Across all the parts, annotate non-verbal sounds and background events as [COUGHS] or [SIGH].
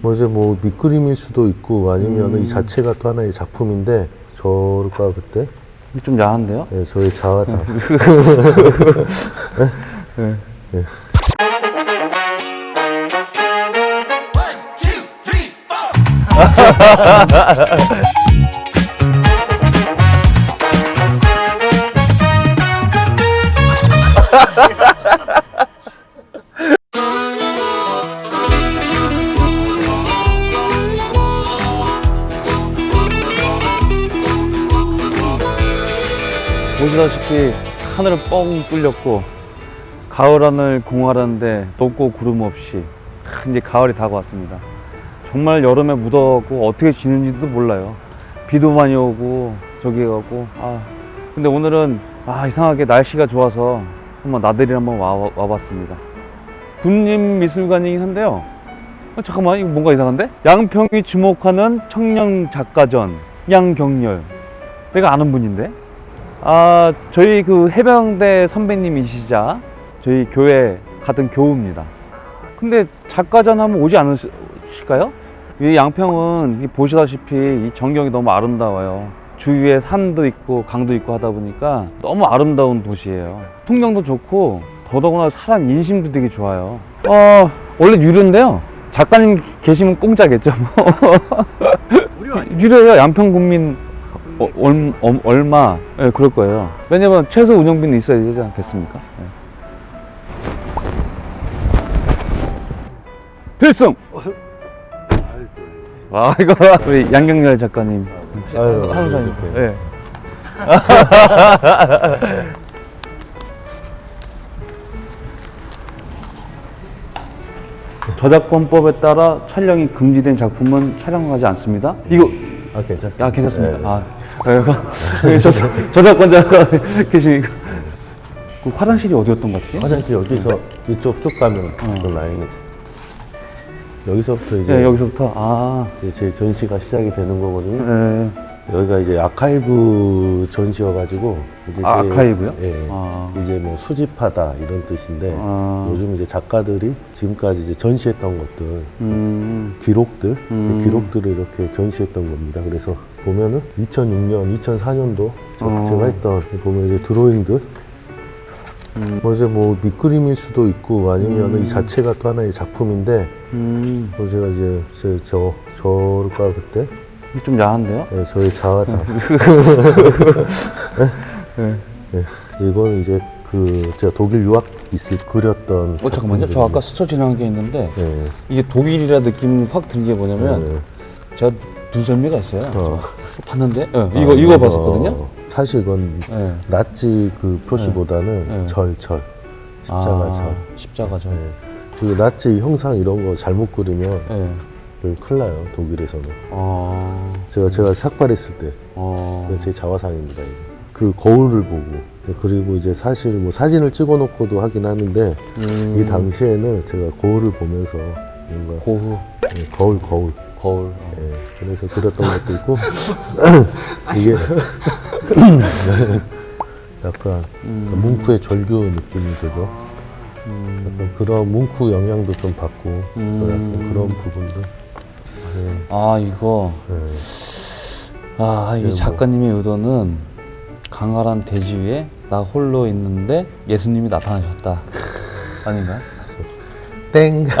뭐 이제 뭐 밑그림일 수도 있고 아니면 음. 이 자체가 또 하나의 작품인데 저가 그때? 좀 야한데요? 예, 저의 자화상 [LAUGHS] [LAUGHS] 보시다시피 하늘은 뻥 뚫렸고 가을 하늘 공활한데 높고 구름 없이 하, 이제 가을이 다가왔습니다. 정말 여름에 무더웠고 어떻게 지는지도 몰라요. 비도 많이 오고 저기 가고 아 근데 오늘은 아 이상하게 날씨가 좋아서 한번 나들이 한번 와, 와봤습니다. 군림미술관이긴 한데요. 어, 잠깐만 이거 뭔가 이상한데? 양평이 주목하는 청년 작가전 양경렬 내가 아는 분인데? 아, 저희 그 해병대 선배님이시자 저희 교회 같은 교우입니다. 근데 작가전 하면 오지 않으실까요? 이 양평은 이 보시다시피 이 전경이 너무 아름다워요. 주위에 산도 있고 강도 있고 하다 보니까 너무 아름다운 도시예요. 풍경도 좋고 더더구나 사람 인심도 되게 좋아요. 어, 원래 유료인데요. 작가님 계시면 공짜겠죠. 뭐. 유료예요. 양평 국민 어, 얼, 어, 얼마? 예, 그럴 거예요. 왜냐면 최소 운영비는 있어야 되지 않겠습니까? 예. 필승! 아, 이거 [LAUGHS] 우리 양경렬 작가님. 아유, 사무장님. 이렇게. 예. [LAUGHS] 저작권법에 따라 촬영이 금지된 작품은 촬영하지 않습니다. 이거 아 괜찮습니다. 아 괜찮습니다. 네. 아 저희가 저, 저작권자가 [LAUGHS] 계시니까 그 화장실이 어디였던 것 같지? 화장실 여기서 이쪽 쭉 가면 그 라인이 있어요. 여기서부터 이제, 네, 여기서부터 아 이제 제 전시가 시작이 되는 거거든요. 네. 여기가 이제 아카이브 전시여가지고 이제 아, 제- 아카이브요? 예. 아. 이제 뭐 수집하다 이런 뜻인데 아. 요즘 이제 작가들이 지금까지 이제 전시했던 것들 음, 기록들 음. 기록들을 이렇게 전시했던 겁니다. 그래서 보면은 2006년, 2004년도 어. 제가 했던 보면 이제 드로잉들 음. 뭐 이제 뭐 밑그림일 수도 있고 아니면 음. 이 자체가 또 하나의 작품인데 음, 뭐 제가 이제 저, 저 저가 그때 좀 야한데요? 예, 저의 자화상 [LAUGHS] 네. 예, 이거는 이제 그 제가 독일 유학 있을 그렸던 어 잠깐만요. 저 아까 스쳐 지나간 게 있는데 예, 이게 독일이라 느낌이 확 드는 게 뭐냐면 예. 제가 눈썰미가 있어요. 어. 저 봤는데 예, 이거 이거 어, 봤었거든요. 사실 이건 예. 나치 그 표시보다는 네. 절, 절, 십자가 아, 절. 십자가 절. 예. 그 나치 형상 이런 거 잘못 그리면 큰일 나요 독일에서는. 어. 제가 제가 삭발했을 때 어. 그게 제 자화상입니다. 이거. 그 거울을 보고 네, 그리고 이제 사실 뭐 사진을 찍어놓고도 하긴 하는데 음. 이 당시에는 제가 거울을 보면서 뭔가 고흐 예, 거울 거울 거울. 어. 예, 그래서 그렸던 [LAUGHS] 것도 있고 이게 [LAUGHS] 약간 음. 뭉크의 절규 느낌이 들죠. 음. 약간 그런 뭉크 영향도 좀 받고 또 음. 약간 그런 부분들. 네, 아 이거 네. 아 이게 뭐. 작가님의 의도는 강활한 대지 위에 나 홀로 있는데 예수님이 나타나셨다 아닌가요? 땡. [LAUGHS]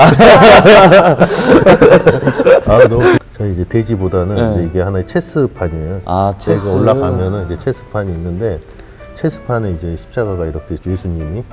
아 너무. 저희 이제 돼지보다는 네. 이제 이게 하나의 체스판이에요. 아 저희가 체스 올라가면은 이제 체스판이 있는데 체스판에 이제 십자가가 이렇게 예수님이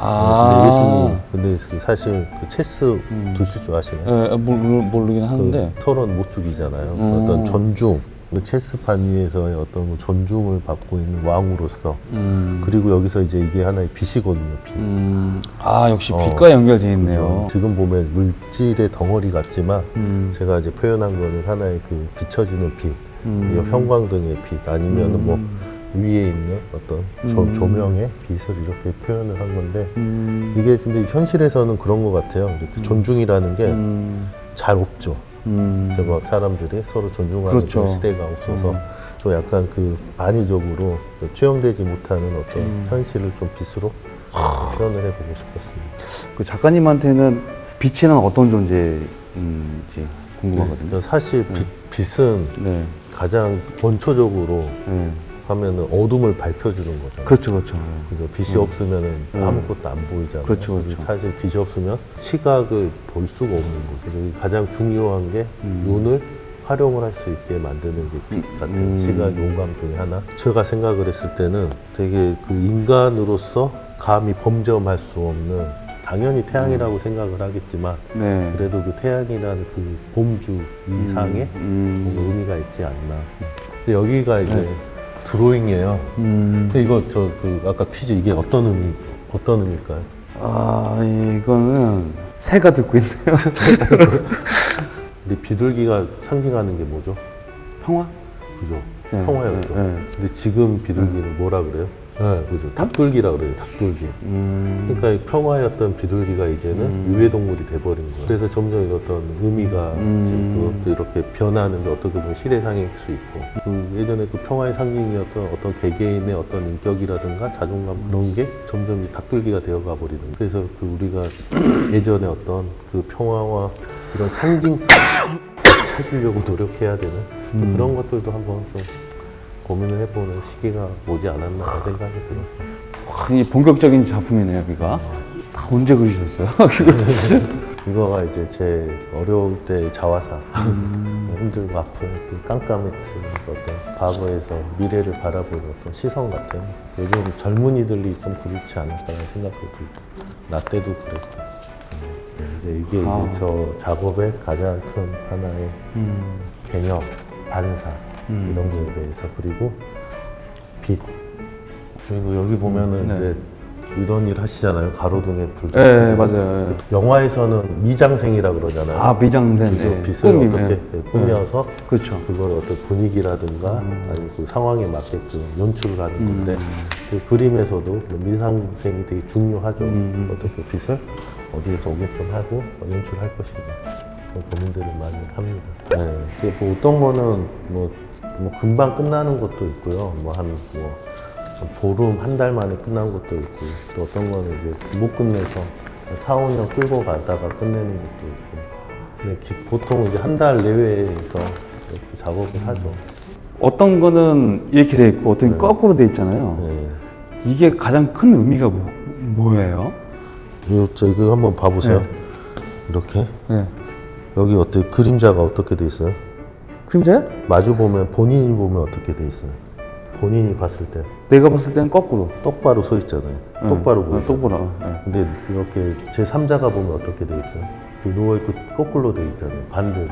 아 근데 예수님 근데 사실 그 체스 음. 두실 줄 아시나요? 예, 모르, 모르긴 하는데 그 토론 못 죽이잖아요. 음. 어떤 존중, 그 체스판 위에서의 어떤 존중을 받고 있는 왕으로서 음, 그리고 여기서 이제 이게 하나의 빛이거든요. 빛. 음, 아 역시 어. 빛과 연결돼 있네요. 지금 보면 물질의 덩어리 같지만 음, 제가 이제 표현한 거는 하나의 그 비춰지는 빛, 음. 이 형광등의 빛 아니면 뭐 위에 있는 어떤 조, 음. 조명의 빛을 이렇게 표현을 한 건데 음, 이게 근데 현실에서는 그런 것 같아요. 이렇게 존중이라는 게잘 음, 없죠. 음, 이제 막 사람들이 서로 존중하는 그렇죠. 그런 시대가 없어서 음. 좀 약간 그 안위적으로 그 투영되지 못하는 어떤 음. 현실을 좀 빛으로 표현을 해보고 싶었습니다. 그 작가님한테는 빛이란 어떤 존재인지 궁금하거든요. 사실 빛, 빛은 네. 가장 원초적으로 네. 하면은 어둠을 밝혀주는 거죠. 그렇죠, 그렇죠. 그죠. 빛이 없으면은 음. 아무것도 안 보이잖아요. 그렇죠, 그렇죠. 사실 빛이 없으면 시각을 볼 수가 없는 거죠. 그리고 가장 중요한 게 음. 눈을 활용을 할 수 있게 만드는 게 빛 같은 음. 시각 용감 중에 하나. 제가 생각을 했을 때는 되게 그 인간으로서 감히 범접할 수 없는 당연히 태양이라고 음. 생각을 하겠지만 네. 그래도 그 태양이라는 그 봄주 이상의 음. 뭔가 의미가 있지 않나. 근데 여기가 이제 네. 드로잉이에요. 음. 근데 이거 저 그 아까 퀴즈 이게 어떤 의미 어떤 의미일까요? 아, 이거는 새가 듣고 있네요. [LAUGHS] 우리 비둘기가 상징하는 게 뭐죠? 평화? 그죠? 네, 평화였죠. 네, 네. 근데 지금 비둘기는 뭐라 그래요? 네, 그죠. 닭둘기라 그래요. 닭둘기. 음. 그러니까 이 평화였던 비둘기가 이제는 음. 유해 동물이 돼버린 거예요. 그래서 점점 이 어떤 의미가 음. 그것도 이렇게 변하는데 어떻게 보면 시대상일 수 있고 그 예전에 그 평화의 상징이었던 어떤 개개인의 어떤 인격이라든가 자존감 그런 게 점점 이 닭둘기가 되어가 버리는 거예요. 그래서 그 우리가 [COUGHS] 예전에 어떤 그 평화와 이런 상징성 [COUGHS] 찾으려고 노력해야 되는 음. 그런 것들도 한번 좀 고민을 해보는 시기가 오지 않았나 생각이 들었어요. 와, 이 본격적인 작품이네요, 여기가. 다 언제 그리셨어요? 이거가 [LAUGHS] [LAUGHS] 이제 제 어려울 때 자화상 힘들고 아픈 그 깜깜했던 어떤 과거에서 미래를 바라보는 어떤 시선 같은 요즘 젊은이들이 좀 그렇지 않을까라는 생각도 들고 나 때도 그랬고 음, 이제 이게 아. 이제 저 작업의 가장 큰 하나의 음. 개념 반사 음. 이런 거에 대해서 그리고 빛 그리고 여기 보면은 네. 이제 이런 일 하시잖아요 가로등에 불 네, 맞아요. 영화에서는 미장생이라 그러잖아요. 아, 미장센. 그죠? 네. 빛을 꾸밈, 어떻게 네. 네, 꾸며서 그렇죠. 그걸 어떤 분위기라든가 음. 아니면 그 상황에 맞게끔 연출을 하는 건데 그 그림에서도 그 미상생이 되게 중요하죠. 음. 어떻게 빛을 어디에서 오게끔 하고 연출할 것인가 그런 고민들을 많이 합니다. 네, 이게 뭐 어떤 거는 뭐, 뭐 금방 끝나는 것도 있고요. 뭐한뭐 보름 한 달 만에 끝난 것도 있고 또 어떤 거는 이제 못 끝내서 4, 5년 끌고 가다가 끝내는 것도 있고 근데 보통 이제 한 달 내외에서 이렇게 작업을 하죠. 어떤 거는 이렇게 돼 있고 어떤 게 거꾸로 돼 있잖아요. 네. 이게 가장 큰 의미가 뭐, 뭐예요? 요, 저 이거 한번 봐보세요. 네. 이렇게 네. 여기 어때 그림자가 어떻게 돼 있어요? 그림자야? 마주 보면 본인이 보면 어떻게 돼 있어요? 본인이 봤을 때 내가 봤을 때는 거꾸로. 똑바로 서 있잖아요. 똑바로 네. 보이죠. 아, 똑바로. 네. 근데 이렇게 제 3자가 보면 어떻게 돼 있어요? 그 누워 있고 거꾸로 돼 있잖아요. 반대로.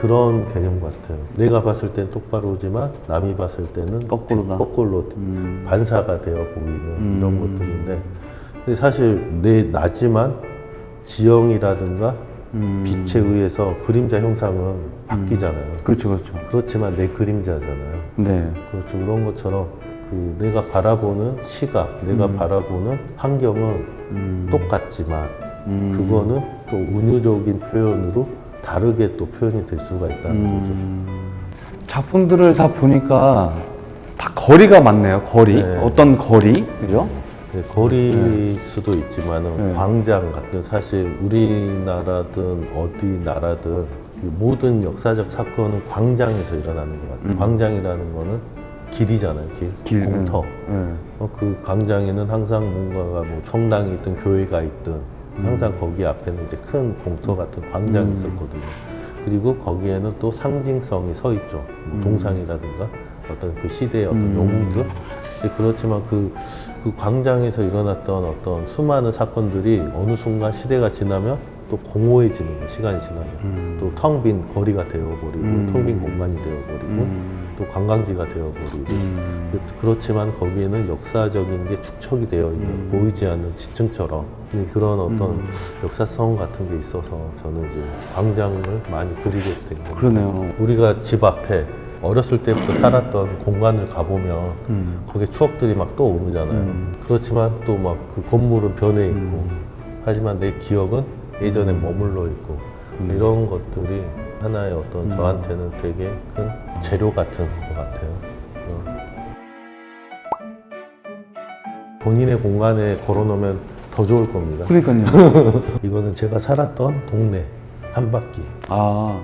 그런 개념 같아요. 내가 봤을 땐 똑바로지만 남이 봤을 때는 거꾸로다. 거꾸로 음. 반사가 되어 보이는 이런 음. 것들인데 근데 사실 내 나지만 지형이라든가 음. 빛에 의해서 그림자 형상은 바뀌잖아요. 그렇죠, 그렇죠. 그렇지만 내 그림자잖아요. 네. 그렇죠. 그런 것처럼 그 내가 바라보는 시각, 내가 바라보는 환경은 음. 똑같지만 음. 그거는 또 은유적인 표현으로 다르게 또 표현이 될 수가 있다는 거죠. 음. 작품들을 다 보니까 다 거리가 많네요. 거리. 네. 어떤 거리, 그죠? 네, 거리일 수도 있지만은 네. 광장 같은 사실 우리나라든 어디 나라든 이 모든 역사적 사건은 광장에서 일어나는 것 같아요. 광장이라는 거는 길이잖아요, 길. 길, 공터. 네. 네. 어, 그 광장에는 항상 뭔가가 뭐 성당이 있든 교회가 있든 항상 거기 앞에는 이제 큰 공터 같은 광장이 있었거든요. 그리고 거기에는 또 상징성이 서 있죠. 뭐 동상이라든가 어떤 그 시대의 어떤 음. 근데 그렇지만 그, 그 광장에서 일어났던 어떤 수많은 사건들이 어느 순간 시대가 지나면 또 공허해지는 거예요. 시간이 지나면. 음. 또텅 빈 거리가 되어버리고 음. 텅빈 공간이 되어버리고 음. 또 관광지가 되어버리고 음. 그- 그렇지만 거기에는 역사적인 게 축적이 되어 있는 음. 보이지 않는 지층처럼 그런 어떤 음. 역사성 같은 게 있어서 저는 이제 광장을 많이 그리게 된 거예요. 그러네요. 우리가 집 앞에 어렸을 때부터 살았던 공간을 가보면 음. 거기에 추억들이 막 떠오르잖아요. 음. 그렇지만 또 막 그 건물은 변해 있고 하지만 내 기억은 예전에 머물러 있고 음. 이런 것들이 하나의 어떤 저한테는 되게 큰 재료 같은 것 같아요. 어. 본인의 공간에 걸어놓으면 더 좋을 겁니다. 그러니까요. [LAUGHS] 이거는 제가 살았던 동네 한 바퀴. 아,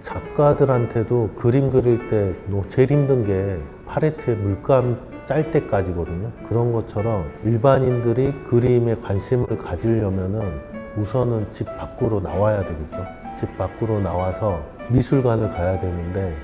작가들한테도 그림 그릴 때뭐 제일 힘든 게 팔레트에 물감 짤 때까지거든요. 그런 것처럼 일반인들이 그림에 관심을 가지려면은 우선은 집 밖으로 나와야 되겠죠. 집 밖으로 나와서 미술관을 가야 되는데